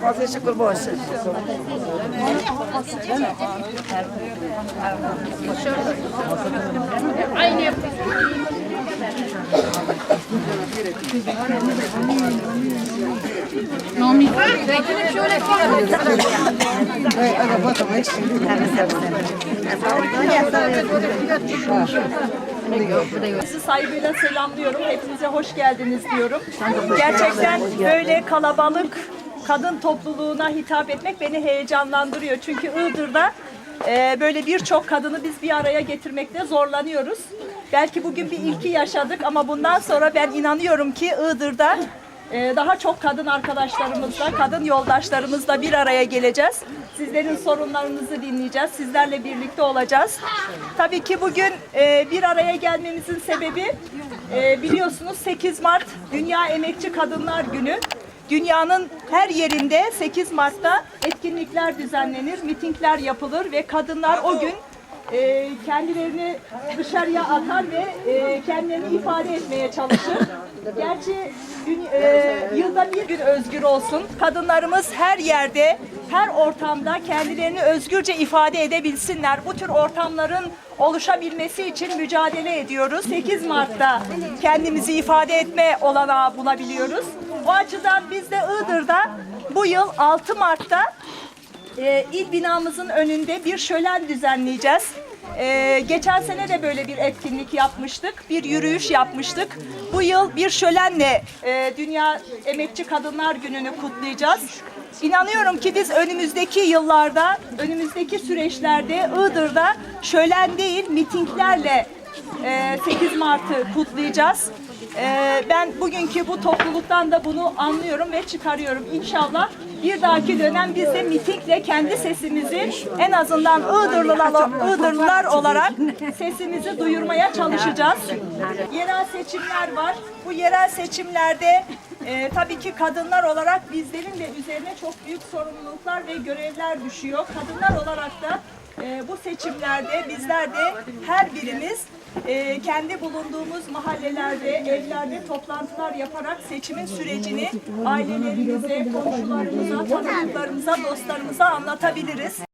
Fazla şükür Sizi saygıyla selamlıyorum. Hepinize hoş geldiniz diyorum. Gerçekten böyle kalabalık kadın topluluğuna hitap etmek beni heyecanlandırıyor. Çünkü Iğdır'da e, böyle birçok kadını biz bir araya getirmekte zorlanıyoruz. Belki bugün bir ilki yaşadık ama bundan sonra ben inanıyorum ki Iğdır'da daha çok kadın arkadaşlarımızla, kadın yoldaşlarımızla bir araya geleceğiz. Sizlerin sorunlarınızı dinleyeceğiz. Sizlerle birlikte olacağız. Tabii ki bugün e, bir araya gelmemizin sebebi e, biliyorsunuz 8 Mart Dünya Emekçi Kadınlar Günü. Dünyanın her yerinde 8 Mart'ta etkinlikler düzenlenir, mitingler yapılır ve kadınlar o gün e, kendilerini dışarıya atar ve e, kendilerini ifade etmeye çalışır. Gerçi dün- e, yılda bir gün özgür olsun. Kadınlarımız her yerde, her ortamda kendilerini özgürce ifade edebilsinler. Bu tür ortamların oluşabilmesi için mücadele ediyoruz. 8 Mart'ta kendimizi ifade etme olanağı bulabiliyoruz. O açıdan biz de Iğdır'da bu yıl 6 Mart'ta e, il binamızın önünde bir şölen düzenleyeceğiz. E, geçen sene de böyle bir etkinlik yapmıştık, bir yürüyüş yapmıştık. Bu yıl bir şölenle e, Dünya Emekçi Kadınlar Günü'nü kutlayacağız. İnanıyorum ki biz önümüzdeki yıllarda, önümüzdeki süreçlerde Iğdır'da şölen değil mitinglerle e, 8 Mart'ı kutlayacağız. Ee, ben bugünkü bu topluluktan da bunu anlıyorum ve çıkarıyorum. İnşallah bir dahaki dönem biz de mitingle kendi sesimizi en azından Iğdırlılar, Iğdırlılar olarak sesimizi duyurmaya çalışacağız. Yerel seçimler var. Bu yerel seçimlerde e, tabii ki kadınlar olarak bizlerin de üzerine çok büyük sorumluluklar ve görevler düşüyor. Kadınlar olarak da e, bu seçimlerde bizler de her birimiz e, kendi bulunduğumuz mahallelerde, evlerde toplantılar yaparak seçimin sürecini ailelerimize, komşularımıza, tanıdıklarımıza, dostlarımıza anlatabiliriz.